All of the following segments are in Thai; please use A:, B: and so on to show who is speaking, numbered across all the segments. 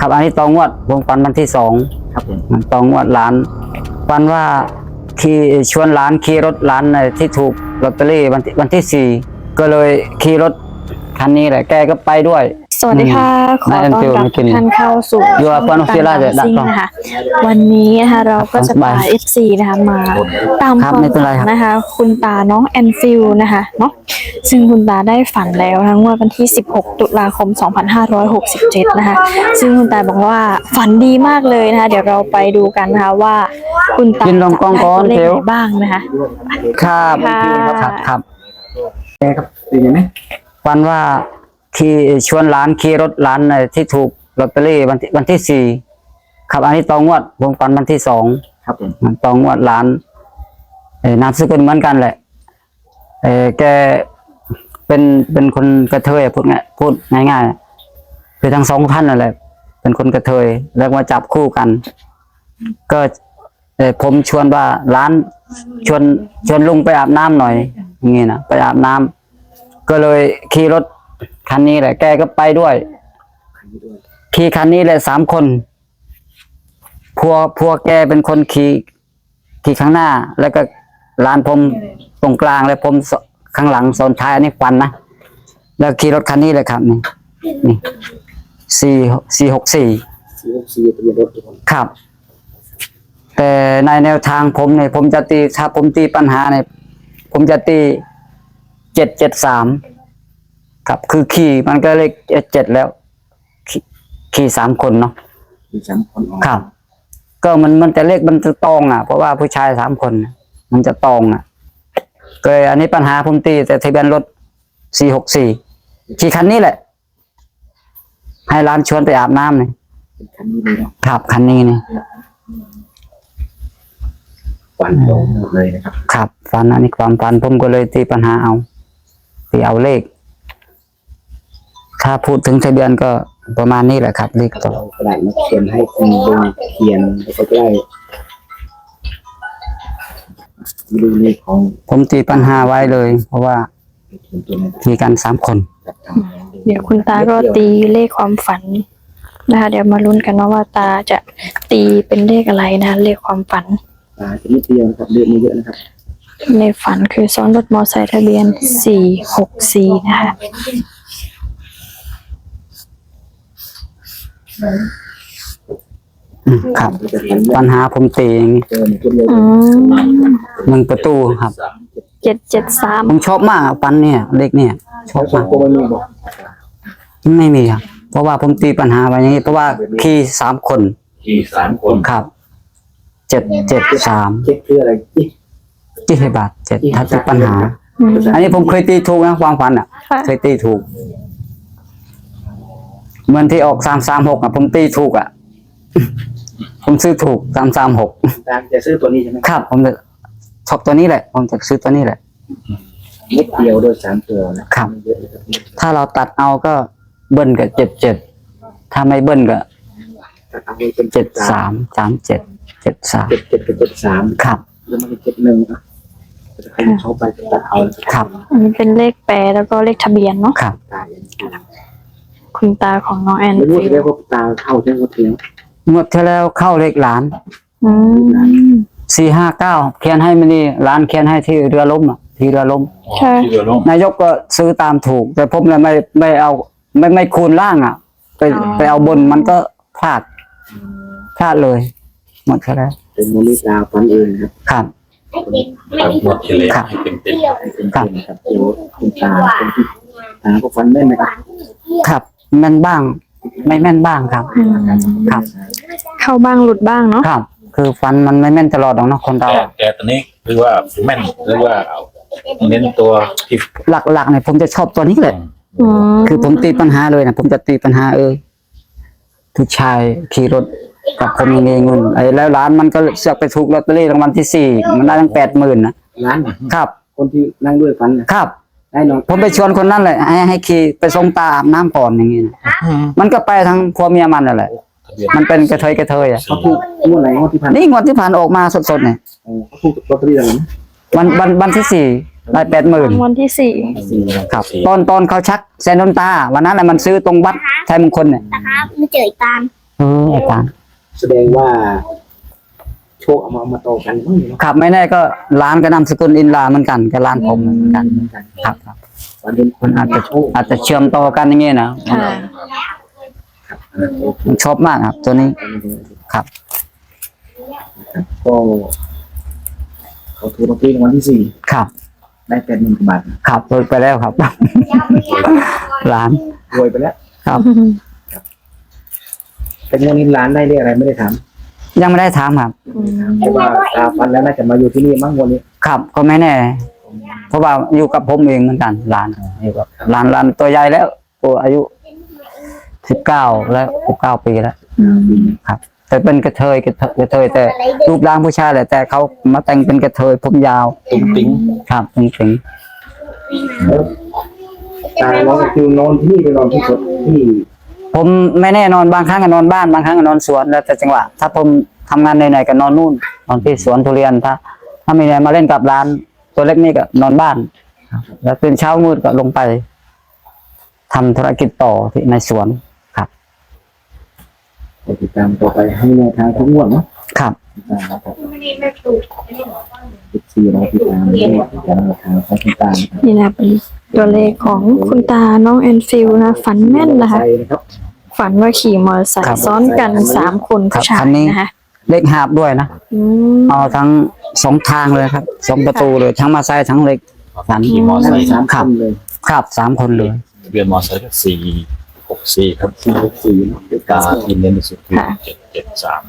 A: ครับ อันนี้ตองวดผมฟันวันที่สอง
B: ครับผม
A: มันตองวดร้านฟันว่าขี่ชวนร้านขี่รถร้านน่ะที่ถูกลอตเตอรี่วันที่วันที่สี่ก็เลยขี่รถคันนี้แหละแกก็ไปด้วย
C: สวัสดีค่ะ ขอต้อนรับ
A: นายแอนฟิลไม่กิน
C: ท่านเข้าสู่
A: อยู่กับ
C: ช่อง
A: ปานฟิลล่า
C: ตม
A: เดี๋ยวดัก
C: ซิ่ง
A: ก่อน
C: นะคะวันนี้นะคะเราก็จะ
A: สบา
C: พายเอฟซีนะคะมาตาม
A: ครั
C: ค
A: บ
C: วาม
A: ไม่เป็นไร
C: ฝัน
A: ครับ
C: นะคะ คุณตาน้องแอนฟิลนะคะเนาะซึ่งคุณตาได้ฝันแล้วทั้งวันที่ 16 ตุลาคม 2567 นะคะ ซึ่งคุณตาบอกว่าฝันดีมากเลยนะคะ เดี๋ยวเราไปดูกันนะคะว่า คุณตา
A: กินลองกองก่อน
C: จะได้
A: เดี๋
C: ตัว
A: ยว
C: เลขไหนบ้างนะคะ
A: ครับ
C: ค่ะ
A: ครับครับ
B: แกครับเป็นยังไง
A: ฟันว่า ขี่ชวนร้านขี่รถร้านน่ะที่ถูกลอตเตอรี่วันที่วันที่สี่ครับอันนี้ตองวดผมฟันวันที่สอง
B: ครับผม
A: มันตองวดร้านเอ่อนามสกุลเหมือนกันแหละเออแกเป็นเป็นคนกระเทยอะพูดง่ายพูดง่ายๆคือทั้งสองท่านนั่นแหละเป็นคนกระเทยแล้วมาจับคู่กัน ก็เออผมชวนว่าร้านชวนชวนลุงไปอาบน้ำหน่อยอย่างงี้นะไปอาบน้ำก็เลยขี่รถ คันนี้แหละ แกก็ไปด้วย ขี่คันนี้เลยสามคน พัวพัวแกเป็นคนขี่ขี่ข้างหน้า แล้วก็ลานผมตรงกลางแล้วผมสข้างหลังโซนท้ายอันนี้ฟันนะแล้วขี่รถคันนี้เลยครับนี่นี่สี่สี่หกสี่
B: สี่หกสี่ทะเบียนรถทุกคน
A: ครับ แต่ในแนวทางผมเนี่ยผมจะตีถ้าผมตีปัญหาเนี่ยผมจะตีเจ็ดเจ็ดสาม ครับ คือขี่มันก็เลขเจ็ดแล้ว ขี่ขี่สามคนเนาะ
B: มีสามคนออก
A: ครับ ก็มันมันจะเลขมันจะตองอะ เพราะว่าผู้ชายสามคนน่ะมันจะตองอะก็เลยอันนี้ปัญหาผมตีแต่ทะเบียนรถสี่หกสี่ขี่คันนี้แหละ ให้ร้านชวนไปอาบน้ำเนี่ย
B: เป็นคันนี้เลยเนาะ
A: ครับคันนี้เนี่ย
B: ฝันตรงหมดเลยนะครับ
A: ครับฟันอันนี้ความฟันผมก็เลยตีปัญหาเอาตีเอาเลข ถ้าพูดถึงทะเบียนก็ประมาณนี้แหละครับเลขต่อ
B: เรากระดาษมาเขียนให้คุณดูเขียนแล้วก็ได้ดูเลขของ
A: ผมตีปัญหาไว้เลย เพราะว่า
B: เขียนตัวนี้
A: มีกันสามคน
B: กับทำ
C: เดี๋ยวคุณตาก็ตีเลขความฝันนะคะ เดี๋ยวมาลุ้นกันเนาะว่าตาจะตีเป็นเลขอะไรนะคะเลขความฝัน
B: ตาจะนิดเดียวนะครับเลือดมีเยอะนะครับ
C: ในฝันคือซ้อนรถมอไซค์ทะเบียน 464 นะคะ
A: อืมครับ ปัญหาผมตีอย่างนี้
B: เจอในตัวเลย
C: อืม
A: หนึ่งประตูครับ
C: เจ็ดเจ็ดสาม
A: ผมชอบมากอะปันเนี่ยเลขเนี่ยชอบ
B: สอง
A: มาก
B: ตัวมันมีบอก
A: ไม่มีครับ เพราะว่าผมตีปัญหาไว้อย่างนี้เพราะว่าขี่สามคน
D: ขี่สามคน
A: ครับเจ็ดเจ็ดสาม
B: เช็คคืออะไรจิ๊ก
A: ยี่สิบบาทเจ็ดถ้าตีปัญหา
C: อืม
A: อันนี้ผมเคยตีถูกนะความฝันอะ
C: ค่ะ
A: เคยตีถูก เหมือนที่ออกสามสามหกอะ ผมตีถูกอะ ผมซื้อถูกสามสามหก
B: ตาจะซื้อตัวนี้ใช่ไหม
A: ครับ ผมจะชอบตัวนี้แหละ ผมจะซื้อตัวนี้แหละ
B: เม็ดเดียวโดยสามตัวนะครับเยอะเลยครับ
A: ถ้าเราตัดเอาก็เบิ้ลกับเจ็ดเจ็ดถ้าไม่เบิ้ลก็
B: เอาไว้เป็น
A: เจ็ดสามสามเจ็ดเจ็ดสาม
B: เจ็ดเจ็ดกับเจ็ดสาม
A: ครับ
B: แล้วมันเจ็ดหนึ่งอะจะให้เขาไปตัดเอา
A: ครับ
C: อันนี้เป็นเลขแปรแล้วก็เลขทะเบียนเนาะ
A: ครับ
B: ตาย
C: คุณตาของน้องแอน
B: ไม่รู้
C: ฟิ
B: จะ
C: ล
B: เรียกว่าตาเข้าใช่ไหมเทียง
A: งวดที่แล้วเข้าเลขหลาน
C: อืม
A: สี่ห้าเก้าเขียนให้มันนี่ร้านเขียนให้ที่เรือล้มอะที่เรือล้ม
C: ใช่
D: ที่เรือล่ม
A: นายกก็ซื้อตามถูก แต่ผมเลยไม่ไม่เอาไม่ไม่คูณล่างอะ ไปไปเอาบนมันก็พลาดพลาดเลย หมดแล้ว
B: เป็นมูลนิธิตาฟันเองครับ
A: ครับ
D: ครับหมดเฉลี่ยให้เต็มเต็ม
B: ให้เป็นเป็นครับเดี๋ยวคุณตาเป็นที่ตาก็ฟันแม่นไหมครับ
A: ครับ แม่นบ้าง ไม่แม่นบ้างครับ
C: อืม
A: ครับ
C: เข้าบ้างหลุดบ้างเนาะ
A: ครับ คือฟันมันไม่แม่นตลอดหรอกเนาะคนเรา
D: แต่แต่ตัวนี้คือว่าแม่นหรือว่าเน้นตัวที่
A: หลักๆเนี่ยผมจะชอบตัวนี้เลย
C: อืม
A: คือผมตีปัญหาเลยนะผมจะตีปัญหาเออผู้ชายขี่รถกับผมยังไงเงินไอ้แล้วร้านมันก็เสือกไปถูกลอตเตอรี่รางวัลที่สี่มันได้ตั้งแปดหมื่นนะ
B: ร้าน
A: ครับ
B: คนที่นั่งด้วยฟันนะครับได้น้อง
A: ผมไปชวนคนนั้นเลยให้ให้ขี่ไปส่งตาอาบน้ำก่อนอย่างงี้นะมันก็ไปทั้งพัวเมียมันนั่นแหละ
D: ทะเบียน
A: มันเป็นกระเทยกระเทยอะ
B: เขาถูกงวดไหนงวดที่ผ่าน
A: นี่งวดที่ผ่านออกมาสดๆเนี่ย
B: เขาถูกลอตเตอรี่อะไรนะ
A: วันวันวันที่สี่ได้แปดหมื่น
C: รางวัลที่สี่
A: ครับตอนตอนเขาชักแซนนนตาวันนั้นแหละมันซื้อตรงวัดไทยมงคลเนี่ย
E: นะครับมาเจออีกตาม
A: ออาจารย์
B: แสดงว่า โชคเอามามาต่อกันมั้งเนาะ
A: ครับไม่แน่ก็ร้านก็นามสกุลอินลาเหมือนกันกับร้านผมเหมือนกัน
B: เหมือนกัน
A: ครับครับ
B: วันนี้
A: มันอาจจะ
B: โชค
A: อาจจะเชื่อมต่อกันอย่างเงี้ยนะ
C: ค่ะ
A: ผมชอบมากครับ ตัวนี้ครับ
B: ก็เขาถูกลอตเตอรี่รางวัลที่สี่
A: ครับ
B: ได้แปดหมื่นกว่าบาท
A: ครับเปิดไปแล้วครับ ร้าน
B: รวยไปแล้ว
A: ครับ
B: แต่เงินนี้ร้านได้เรียกอะไรไม่ได้ถาม
A: ยังไม่ได้ถามครับ
B: เพราะว่าตาฟันแล้วน่าจะมาอยู่ที่นี่มั้งวันนี้
A: ครับ ก็ไม่แน่ เพราะว่าอยู่กับผมเองเหมือนกันร้านอยู่กับร้านร้านตัวใหญ่แล้วตัวอายุสิบเก้าแล้วสิบเก้าปีแล้วครับ แต่เป็นกระเทยกระเทยกระเทยแต่รูปร่างผู้ชายแหละแต่เขามาแต่งเป็นกระเทยผมยาว
D: ตุ้งติ้ง
A: ครับจริง
B: ตาน้องคือนอนที่นี่ไปนอนที่สดที่
A: ๆ ผมไม่แน่นอนบางครั้งก็นอนบ้านบางครั้งก็นอนสวนแล้วแต่จังหวะ ถ้าผมทำงานเหนื่อยๆก็นอนนู่นนอนที่สวนทุเรียนถ้า ถ้ามีอะไรมาเล่นกับร้าน ตัวเล็กนี่ก็นอนบ้านครับแล้วตื่นเช้ามืดก็ลงไปทำธุรกิจต่อที่ในสวนครับ
B: ติดตามต่อไปให้แนวทางทุกงวดเนาะ
A: ครับ
B: ติดตามนะครับติดสี่เราติดตามด้วยติดตามแนวทางของคุณตานะครับ
C: นี่นะเป็น ตัวเลขของคุณตาน้องแอนฟิลนะฝันแม่นนะคะ
B: ใช่นะครับ
C: ฝันว่าขี่มอเตอร์ไซ
A: ครับ
C: ค์ซ้อนกันสามคน
A: ครับ
C: ผู้ชา
A: คั
C: ย
A: นนี้
C: นะคะ
A: เล็กหาบด้วยนะ
C: อืม
A: เอาทั้งสองทางเลยครับสองประตูเลยทั้งมาไซค์ทั้งเล็กสัน
D: ขี่มอไซค์
B: สาม
A: ครั
B: คั
A: บ
B: นเลย
A: ครับสามคนเลย
D: ทะเบียนมอไซค์ก็สี่หกสี่ครับ
B: สี่หกสี่เนาะติด
D: กา
B: ตาม
D: ที่เน้นที่สุดคือเจ็ดเจ็ดสาม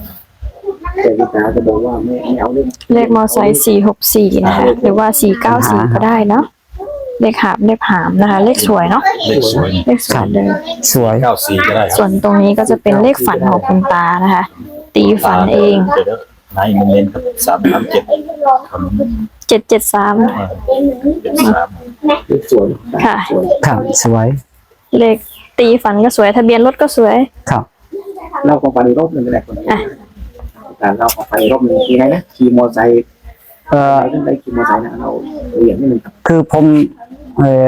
B: แต่คุณตาจะบอกว่าไม่ไม่เอาเรื่อง
C: เลขมอเตอร์ไซค์สี่หกสี่นะคะ หรือว่าสี่เก้าสี่ก็ได้เนาะ เลขหาบเลขหามนะคะ เลขสวยเนาะ
D: เลขสวย
C: เลขสวยเลย
A: สวย
D: เก้าสี่ก็ได้ค
C: ส่
D: รับ
C: วนตรงนี้ก็จะเป็นเลขฝันของคุณตานะคะ ตีฝันเอง
D: เดี๋ยวนายมันเน้นครับสามสามเจ็ดครับ
C: เจ็ดเจ็ดสาม
D: เจ็ดสาม
B: เลขสวย
C: ค่ะ
B: สวย
A: ครับสวย
C: เลขตีฝันก็สวย ทะเบียนรถก็สวย
A: ครับ
B: เล่าของไปรอบหนึ่งก็ได้คน
C: อะ
B: การเล่าของไปรอบหนึ่งคือไงนะขี่มอเตอร์ไซค์
A: เอ่อ
B: ไปกันได้ขี่มอเตอร์ไซค์นะเราเรียนนิดนึงครับ
A: คือผม เออ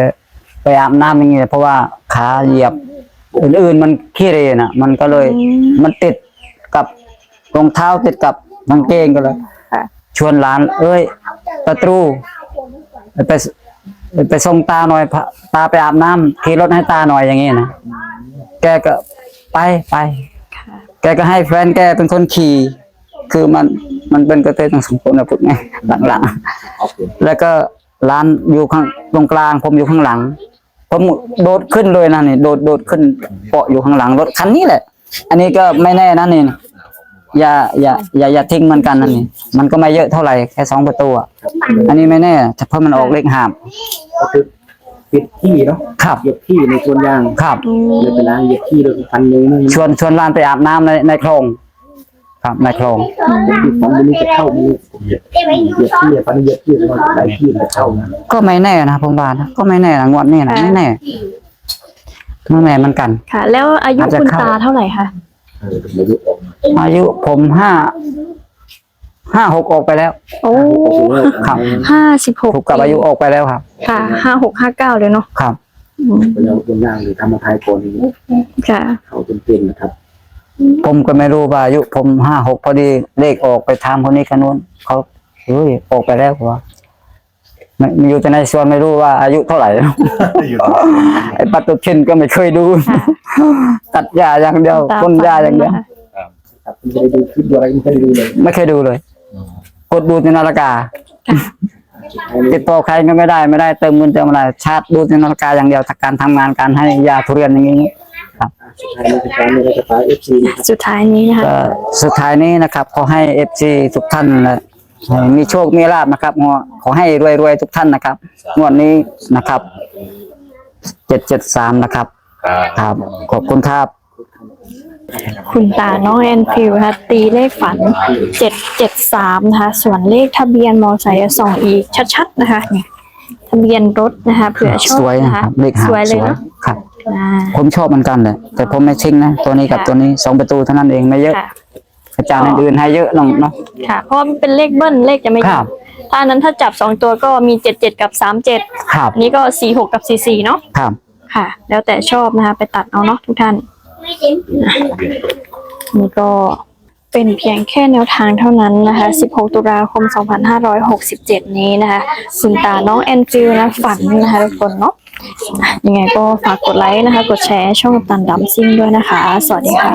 A: ไปอาบน้ำอย่างเงี้ยเพราะว่าขาเหยียบ อื่นๆมันขี้เรนะมันก็เลย
C: อืม
A: มันติดกับรองเท้าติดกับกางเกงก็เลย
C: ค่ะ
A: ชวนหลาน เอ้ยตะตรูไปไปไปส่งตาหน่อยพาตาไปอาบน้ำขี่รถให้ตาหน่อยอย่างงี้นะแกก็ไปไป
C: ค่ะ
A: แกก็ให้แฟนแกเป็นคนขี่คือมันมันเป็นกระเทยทั้งสองคนนะพูดไงหลังๆ
B: ขอบคุณ
A: แล้วก็ ร้านอยู่ข้างตรงกลาง ผมอยู่ข้างหลัง ผมโดดขึ้นเลยนะนี่โดดโดดขึ้นเกาะอยู่ข้างหลังรถคันนี้แหละ อันนี้ก็ไม่แน่นะนี่นะอย่าอย่าอย่าอย่าทิ้งมันกันนั่นนี่มันก็ไม่เยอะเท่าไหร่แค่สองประตูอะอันนี้ไม่แน่เพราะมันออกเลขหาบ
B: ก็คือปิดที่เนาะ
A: ครับ
B: เหยียบที่ในสวนยาง
A: ครับ
C: อืม
B: เลยไปล้างเหยียบที่เลยพันหนึ่งนี่
A: ชวนชวนร้านไปอาบน้ำในในคลอง ครับในคลอง
B: ที่ของมันนี่จะเข้ามันนี่
D: เหยียบ
B: เหยียบที่พันเหยียบที่มันหลายที่มันจะเข้านะ
A: ก็ไม่แน่นะผมว่านะก็ไม่แน่นะงวดนี้นะไม่แน่ไม่แน่เหมันกัน
C: ค่ะ แล้วอายุ
A: อาจจะ
C: คุณ
A: เข้า
C: ตาเท่าไหร่คะ
B: เออเดี๋ยวดูออก
A: อายุผมห้าห้าหกออกไปแล้ว
C: โอ้
B: โอ้โห
A: ครับ
C: ห้าสิบหก
A: ถูกกับอายุออกไปแล้วครับ
C: ค่ะห้าหกห้าเก้าเลยเนาะ
A: ครับ
C: อืม
B: ไปแล้วสวนยางหรือทำมาทายก่อนนี่
C: ค่ะ
B: เขาเต็มๆนะครับ
A: ผมก็ไม่รู้ว่าอายุผมห้าหกพอดีเลขออกไปทางคนนี้คนนู้นเขาเฮ้ยออกไปแล้ววะไม่มีอยู่แต่ในส่วนไม่รู้ว่าอายุเท่าไหร่ไอ้ปัตตุชินก็ไม่เคยดู
C: ค่ะ
A: ตัดหญ้าอย่างเดียว
C: ตา
A: พ่นหญ้าอย่างเดียว
C: ฝันนะคะ
B: ครับไม่ได้ดูคลิปดูอะไรไม่ได้ดูเลย
A: ไม่เคยดูเลย กดดูในนาฬิกา
B: สุดท้ายนี้
A: ติดต่อใครก็ไม่ได้ไม่ได้เติมเงินเติมอะไรชาร์จดูในนาฬิกาอย่างเดียวถ้าการทำงานการให้ยาทุเรียนอย่างนี้
B: สุดท้ายนี้คือการนี้เราจะไปเอฟซีนะครับ
C: สุดท้ายนี้นะคะ
A: ก็สุดท้ายนี้นะครับ ขอให้เอฟซีทุกท่านนะให้มีโชคมีลาบนะครับขอขอให้รวยรวยๆทุกท่านนะครับงวดนี้นะครับเจ็ดเจ็ดสามนะครับ
D: ครับ
A: ครับขอบคุณครับ
C: คุณตาน้องแอนฟิวนะคะตีเลขฝันเจ็ดเจ็ดสามนะคะ ส่วนเลขทะเบียนมอไซค์ส่องอีกชัดๆ นะคะเนี่ยทะเบียนรถนะคะเผื่อชอบ
A: สวยนะ
C: นะ
A: ค
C: คะ
A: รับเลขหา
C: สวยเลยเนาะ
A: ครับ
C: อ่า
A: ผมชอบเหมือนกันเลยแต่ผมไม่ชิงนะตัวนี้กับ
C: ค่ะ
A: ตัวนี้สองประตูเท่านั้นเองไม่เยอะ
C: ค่ะ
A: อาจารย์อื่นๆให้เยอะน้องเนาะ
C: ค่ะ เพราะว่ามันเป็นเลขเบิ้ลเลขจะไม่
A: ครับ
C: ถ้าอันนั้นถ้าจับสองตัวก็มีเจ็ดเจ็ดกับสามเจ็ด
A: ครับ
C: นี้ก็สี่หกกับสี่สี่เนาะ
A: ครับ
C: ค่ะ แล้วแต่ชอบนะคะ ไปตัดเอาเนาะทุกท่าน นี่ก็เป็นเพียงแค่แนวทางเท่านั้นนะคะ 16 ตุลาคม 2567 นี้นะคะ คุณตาน้องแอนฟิลนะฝันนะคะทุกคนเนาะอะ ยังไงก็ฝากกดไลค์นะคะ กดแชร์ช่องตันดัมซิ่งด้วยนะคะ สวัสดีค่ะ